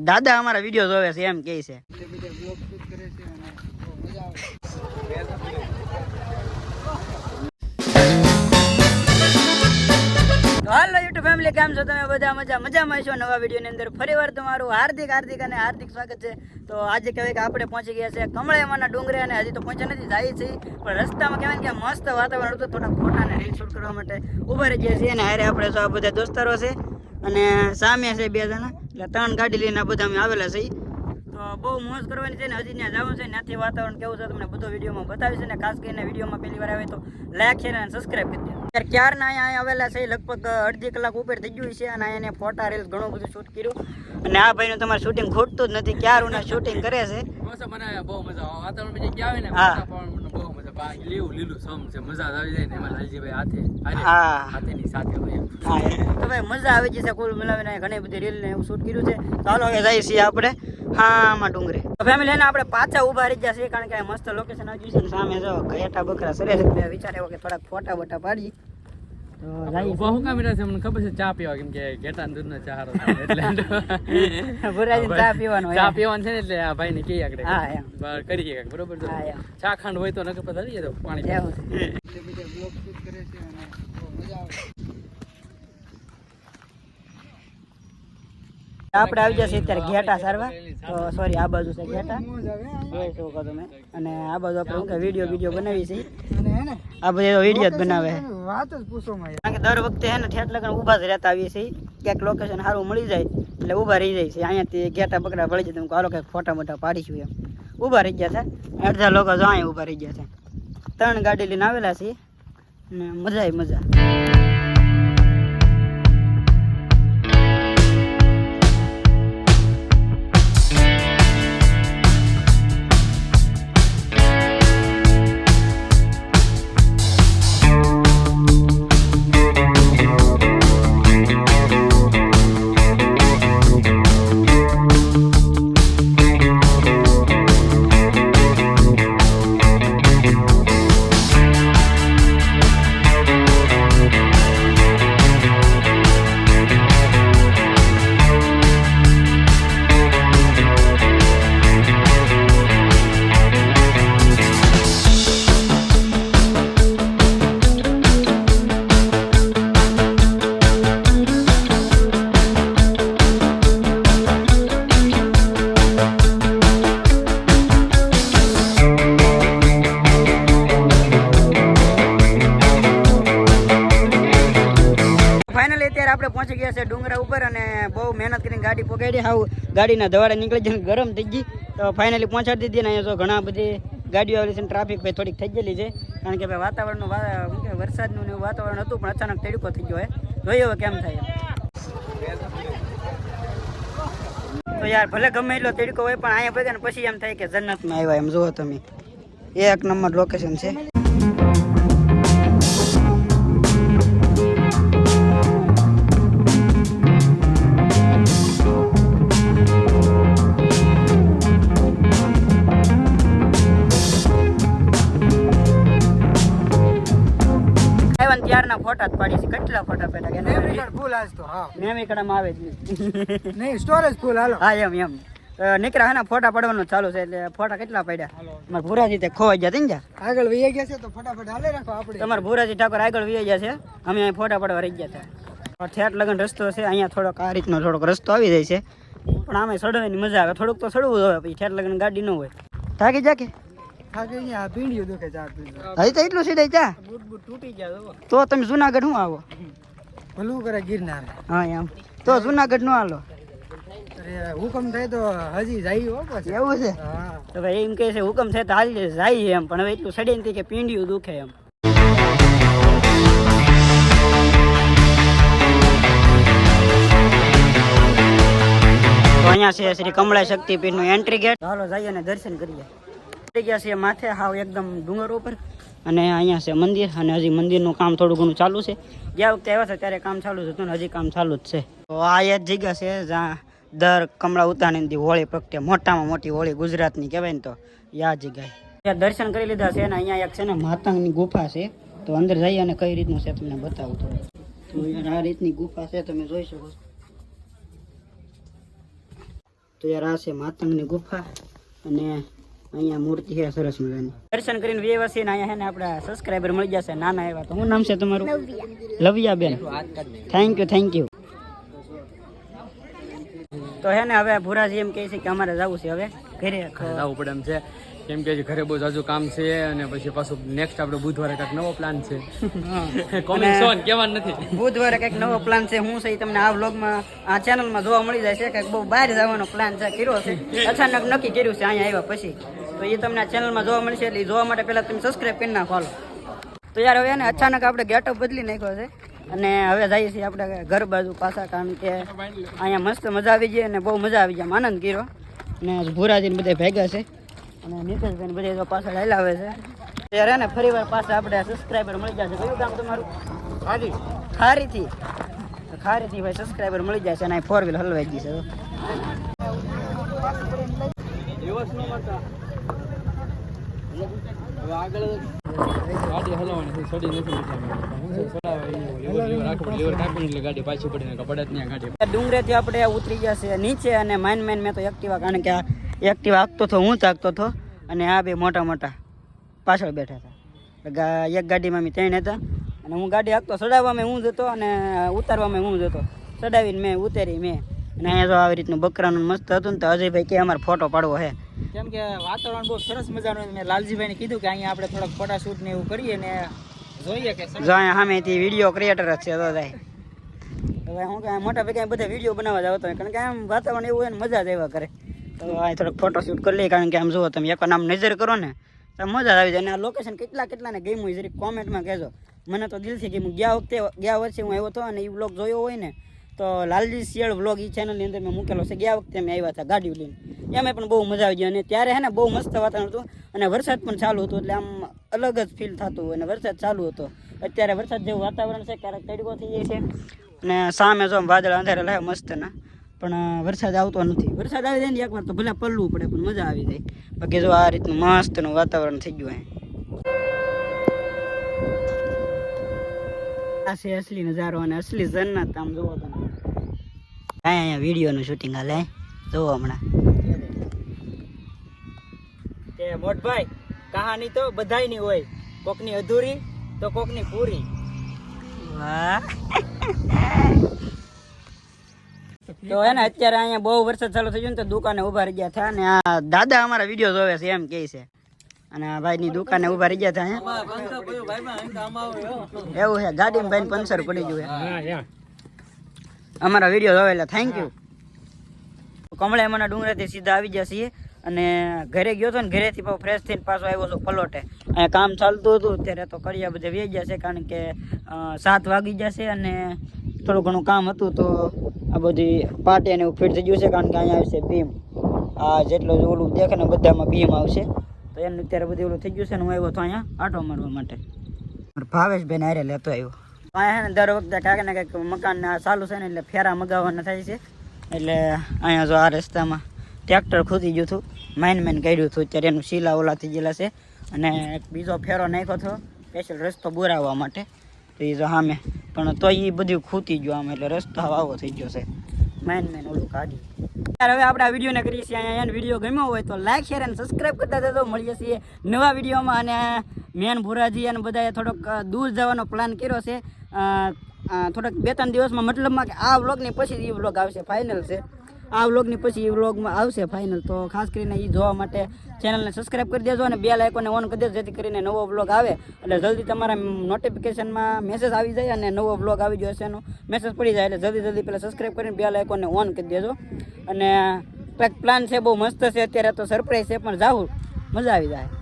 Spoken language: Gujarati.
દાદા અમારા વીડિયો જોવે છે એમ કે છે. હાલો યુટ્યુબ ફેમિલી કેમ છો તમે? બધા મજા મજામાં છો નવા વિડીયોની અંદર ફરીવાર તમારું હાર્દિક હાર્દિક અને હાર્દિક સ્વાગત છે. તો આજે કહેવાય કે આપણે પહોંચી ગયા છે કમળામાના ડુંગરે અને હજી તો પહોંચ્યા નથી, જાય છે. પણ રસ્તામાં કહેવાય કે મસ્ત વાતાવરણ હતું, થોડા ફોટા અને રીલ શૂટ કરવા માટે ઊભા રહી ગયા છીએ. અને હારે આપણે તો આ બધા દોસ્તારો છે અને સામે છે બે જણા. એટલે ત્રણ ગાડી લઈને બધા અમે આવેલા છીએ. બહુ મોજ કરવાની છે ને હજી ત્યાં જવાનું છે ત્યાંથી વાતાવરણ કેવું છે તમને બધો વિડીયોમાં બતાવીશ અને ખાસ કરીને વિડીયોમાં પહેલી વાર આવે તો લાઈક શેર અને સબસ્ક્રાઈબ કરી દો ક્યારના અહીંયા આવેલા છે લગભગ અડધી કલાક ઉપર થઈ ગયું છે અને અહીંયા ફોટા રીલ્સ ઘણું બધું શૂટ કર્યું. અને આ ભાઈનું તમારે શૂટિંગ ખોટતું જ નથી ક્યારના શૂટિંગ કરે છે? બહુ મજા આવે. વાતાવરણ બીજે ક્યાં આવે ને, હા. વાતાવરણ બહુ મજા. બા લીલું લીલું સમ છે, મજા આવી જાય ને એમાં લાલજીભાઈ હાથે. હા. હાથેની સાથે હોય એમ. હા એમ. તો ભાઈ મજા આવી જશે કુલ મિલાવીને. ઘણી બધી રીલ ને એવું શૂટ કર્યું છે. ચાલો હવે જઈએ છીએ આપણે હામાં ડુંગરે. ફેમિલી એને આપણે પાછા ઊભા રહી ગયા છીએ કારણ કે મસ્ત લોકેશન આવી છે સામે જો ઘેટા બકરા સરે વિચાર એવો કે થોડાક ફોટા બોટા પાડી ઊભા હું કામ રહ્યા છે? મને ખબર છે ચા પીવા કેમ કે ઘેટાનો દૂધનો ચા હારો એટલે ભુરાજીને ચા પીવાનો ચા પીવાનું છે ને એટલે આ ભાઈને કહીએ આગળ. હા, કરીએ બરોબર છે? હા, એમ. ચા ખાંડ હોય તો નકર પછી જાય પાણી આપણે આવી જશે અત્યારે ઘેટા સારવા. તો સોરી આ બાજુ છે ઘેટા. તમે. અને આ બાજુ આપણે વીડિયો વીડિયો બનાવી છે આ બધા વીડિયો જ બનાવે કારણ કે દર વખતે હે ને ઠેઠ લગન ઊભા જ રહેતા આવીએ છીએ. ક્યાંક લોકેશન સારું મળી જાય એટલે ઊભા રહી જાય છે અહીંયાથી ગેટા બકરા ભળી જાય તમે હાલો કંઈક ફોટા મોટા પાડીશું એમ. ઊભા રહી ગયા છે. અડધા લોકો જો અહીંયા ઊભા રહી ગયા છે. ત્રણ ગાડી લઈને આવેલા છીએ. ને મજા મજા. આપણે પહોંચી ગયા છે ડુંગરા ઉપર અને બહુ મહેનત કરીને ગાડી પકડી હાવ. ગાડીના ધવાડા નીકળી જઈને ગરમ થઈ ગઈ. તો ફાઇનલી પહોંચાડી દીધી ને અહીંયા જો ઘણા બધી ગાડીઓ આવેલી છે ટ્રાફિક ભાઈ થોડીક થઈ ગયેલી છે. કારણ કે ભાઈ વાતાવરણનું વરસાદનું વાતાવરણ હતું, પણ અચાનક તડકો થઈ ગયો હોય. જોઈએ હવે કેમ થાય. તો યાર, ભલે ગમે એટલો તડકો હોય, પણ અહીંયા ભેગા પછી એમ થાય કે જન્નતમાં આવ્યા એમ. જુઓ તમે. એક નંબર લોકેશન છે. મેમી કડામાં આવે જ નહીં નહીં સ્ટોરેજ ફૂલ હાલો. હા એમ એમ. નીકળ્યા હે ને ફોટા પડવાનું ચાલુ છે એટલે ફોટા કેટલા પડ્યા? મારા ભૂરાજી તે ખોવાઈ ગયા હતા આગળ વહી ગયા છે તો ફટાફટ હાલે રાખો આપણે. તમારા ભૂરાજી ઠાકોર આગળ વી ગયા છે. અમે અહીં ફોટા પડવા રહી ગયા હતા. ઠેઠ લગન રસ્તો છે અહીંયા થોડોક આ રીતનો થોડોક રસ્તો આવી જાય છે. પણ આમે સડવાની મજા આવે થોડુંક તો સડવું હોય પછી ઠેઠ લગન ગાડી ન હોય. થાકી જા કે? થાકી અહીંયા પીંડીઓ દુખે ચા પીને હજી તો તમે જુનાગઢ શું આવો? ભલું કરે ગિરનાર. હા એમ. તો જુનાગઢ નો હાલો. હુકમ થાય તો હજી જાય હો પછી. એવું છે? તો ભાઈ એમ કહે છે હુકમ થાય તો હાલ જાય એમ પણ હવે એટલું સડી નથી કે પીંડિયું દુખે એમ. તો અહીંયા છે શ્રી કમળા શક્તિપીઠનું એન્ટ્રી ગેટ હાલો જઈએ અને દર્શન કરીએ. ગયા છે માથે હાવ એકદમ ડુંગર ઉપર. અને અહીંયા છે મંદિર અને હજી મંદિરનું કામ થોડું ઘણું ચાલુ છે. ગયા વખતે આવ્યા હતા ત્યારે કામ ચાલુ હતું ને હજી કામ ચાલુ જ છે. તો આ એ જ જગ્યા છે જ્યાં દર કમળા ઉતાણીની હોળી પ્રગટે. મોટામાં મોટી હોળી ગુજરાતની કહેવાય ને તો. યા આ જગ્યાએ. ત્યાં દર્શન કરી લીધા છે અને અહીંયા એક છે ને માતંગની ગુફા છે. તો અંદર જઈએ અને કઈ રીતનું છે તમને બતાવું થોડું. તો યાર આ રીતની ગુફા છે તમે જોઈ શકો છો. તો યાર આ છે માતંગની ગુફા. અને અહીંયા મૂર્તિ છે સરસ મજાની. દર્શન કરીને વ્યવા છે ને અહીંયા છે ને આપણા સબસ્ક્રાઈબર મળી જશે નાના એવા. તો શું નામ છે તમારું? લવિયા બેન થેન્ક યુ થેન્ક યુ તો હે ને હવે ભુરાજી એમ કહે છે કે અમારે જવું છે હવે. ઘરે તો જવું પડે એમ છે. કેમ કે ઘરે બહુ જાજુ કામ છે અને પછી પાછું નેક્સ્ટ આપણે બુધવારે કાંઈક નવો પ્લાન છે. કોમિંગ સોન કહેવાનું નથી. બુધવારે કંઈક નવો પ્લાન છે હું છે તમને આ વ્લોગમાં આ ચેનલમાં જોવા મળી જાય છે કંઈક બહુ બહાર જવાનો પ્લાન છે કર્યો છે. અચાનક નક્કી કર્યું છે અહીંયા આવ્યા પછી. તો એ તમને આ ચેનલમાં જોવા મળશે એટલે જોવા માટે પહેલાં તમે સબસ્ક્રાઈબ કરી નાખો હાલો. તો યાર હવે એને અચાનક આપણે ગેટઅપ બદલી નાખ્યો છે. અને હવે જઈએ છીએ આપણે ઘર બાજુ પાછા કારણ કે અહીંયા મસ્ત મજા આવી ગઈ અને બહુ મજા આવી જાય આનંદ કર્યો. અને ભૂરાજીને બધા ભેગા છે. અને નીતેશભાઈ બધા તો પાછળ હલાવે છે. ત્યારે ને ફરી વાર પાછા આપણે સબસ્ક્રાઈબર મળી જશે કયું કામ તમારું? ખારી. ખારીથી. ખારીથી ભાઈ સબસ્ક્રાઈબર મળી જાય છે અને ફોર વ્હીલ હલવાઈ ગઈ છે. ડુંગરેથી આપણે ઉતરી ગયા છે નીચે અને માઇન માઇન મેં તો એક્ટિવા કારણ કે આ એક્ટિવા આગતો હતો હું જ હાંકતો હતો અને આ બે મોટા મોટા પાછળ બેઠા હતા. એક ગાડીમાં મેં ત્રણ હતા. અને હું ગાડી હાંકતો ચડાવવામાં હું જ હતો અને ઉતારવામાં હું જ હતો. ચડાવીને મેં ઉતારી મેં. અને અહીંયા જો આવી રીતનું બકરાનું મસ્ત હતું ને તો અજયભાઈ કે અમારે ફોટો પાડવો છે કેમ કે વાતાવરણ બહુ સરસ મજાનું મેં લાલજીભાઈને કીધું કે અહીંયા આપણે થોડાક ફોટાશૂટ ને એવું કરીએ ને જોઈએ કે જો અહીંયા સામેથી વીડિયો ક્રિએટર જ છે તો થાય હવે હું કે મોટા ભાઈ કાંઈ બધા વીડિયો બનાવવા જાવ તો કારણ કે આમ વાતાવરણ એવું હોય ને મજા જ આવ્યા કરે. તો અહીં થોડોક ફોટો શૂટ કરી લઈએ કારણ કે આમ જુઓ તમે એક આમ નજર કરો ને તો મજા આવી જાય. અને આ લોકેશન કેટલા કેટલાને ગમ્યું હોય જરીક કોમેન્ટમાં કહેજો. મને તો દિલથી ગમ્યું. ગયા વખતે, ગયા વર્ષે હું આવ્યો હતો અને એ વ્લોગ જોયો હોય ને, તો લાલજી શિયાળ વ્લોગ એ ચેનલની અંદર મેં મૂકેલો છે. ગયા વખતે અમે આવ્યા હતા ગાડી લઈને. એમાં પણ બહુ મજા આવી ગઈ. અને ત્યારે હે ને બહુ મસ્ત વાતાવરણ હતું. અને વરસાદ પણ ચાલુ હતો એટલે આમ અલગ જ ફીલ થતું અને વરસાદ ચાલુ હતો. અત્યારે વરસાદ જેવું વાતાવરણ છે, ક્યારેક તડકો થઈ જાય છે. અને સામે જો વાદળ અંધારે લાવે મસ્ત ના પણ વરસાદ આવતો નથી. વરસાદ આવી જાય ને એકવાર તો ભલે પલવું પડે, પણ મજા આવી જાય. બાકી જો આ રીતનું મસ્તનું વાતાવરણ થઈ ગયું આ છે અસલી નજારો અને અસલી જન્નત આમ જોવો તમે. કાંઈ અહીંયા વિડીયોનું શૂટિંગ હાલે જોવો હમણાં. કે મોટભાઈ, કહાની તો બધાયની હોય. કોકની અધૂરી, તો કોકની પૂરી. વાહ. તો હે ને અત્યારે અહીંયા બહુ વરસાદ ચાલુ થઈ ગયો ને તો દુકાને ઊભા રહી ગયા હતા અને આ દાદા અમારા વીડિયો જોવે છે એમ કહે છે. અને આ ભાઈની દુકાને ઊભા રહી ગયા હતા એવું છે ગાડી ભાઈ પંચર પડી ગયું અમારા વીડિયો જોવે એટલે થેન્ક યુ કમળે મને ડુંગરેથી સીધા આવી ગયા છીએ અને ઘરે ગયો હતો ને ઘરેથી પાછો ફ્રેશ થઈને પાછો આવ્યો હતો પલોટે. અહીંયા કામ ચાલતું હતું અત્યારે તો કર્યા બધા વે ગયા છે કારણ કે સાત વાગી જશે અને થોડું ઘણું કામ હતું તો બધી પાટી અને એવું ફિટ થઈ ગયું છે, કારણ કે અહીંયા આવશે બીમ. આ જેટલું ઓલું દેખે ને બધામાં બીમ આવશે. તો એનું અત્યારે બધું ઓલું થઈ ગયું છે ને હું આવ્યો હતો અહીંયા આટો મારવા માટે. મારો ભાવેશભાઈ હારે લેતો આવ્યો. અહીંયા ને દર વખતે કાંઈક ને કાંઈક મકાન ચાલુ છે ને એટલે ફેરા મગાવવાના થાય છે. એટલે અહીંયા જો આ રસ્તામાં ટ્રેક્ટર ખોદી ગયું હતું, માઇન માઇન કર્યું હતું, અત્યારે એનું શીલા ઓલા થઈ ગયેલા છે. અને એક બીજો ફેરો નાખ્યો હતો, સ્પેશિયલ રસ્તો બોરાવવા માટે. તો એ જો સામે પણ તો એ બધું ખૂતી ગયું આમ એટલે રસ્તો આવો થઈ ગયો છે. માઇન મેન ઓલું કાઢી. યાર, હવે આપણે આ વિડીયોને કરીએ છીએ. અહીંયા વીડિયો ગમ્યો હોય તો લાઈક શેર અને સબસ્ક્રાઈબ કરતા તો મળીએ છીએ નવા વિડીયોમાં. અને મેન ભોરાજી અને બધાએ થોડોક દૂર જવાનો પ્લાન કર્યો છે. થોડાક બે ત્રણ દિવસમાં મતલબમાં કે આ વ્લોગની પછી એ વ્લોગ આવશે ફાઇનલ છે. આ વ્લોગની પછી એ વ્લોગમાં આવશે ફાઇનલ તો ખાસ કરીને એ જોવા માટે ચેનલને સબસ્ક્રાઈબ કરી દેજો અને બે લાઇકોને ઓન કરી દેજો, જેથી કરીને નવો વ્લોગ આવે. એટલે જલ્દી તમારા નોટિફિકેશનમાં મેસેજ આવી જાય અને નવો વ્લોગ આવી જશે એનો મેસેજ પડી જાય. એટલે જલ્દી જલ્દી પહેલાં સબસ્ક્રાઈબ કરીને બે લાઇકોને ઓન કરી દેજો. અને કંઈક પ્લાન છે, બહુ મસ્ત છે. અત્યારે તો સરપ્રાઈઝ છે, પણ જાવું મજા આવી જાય.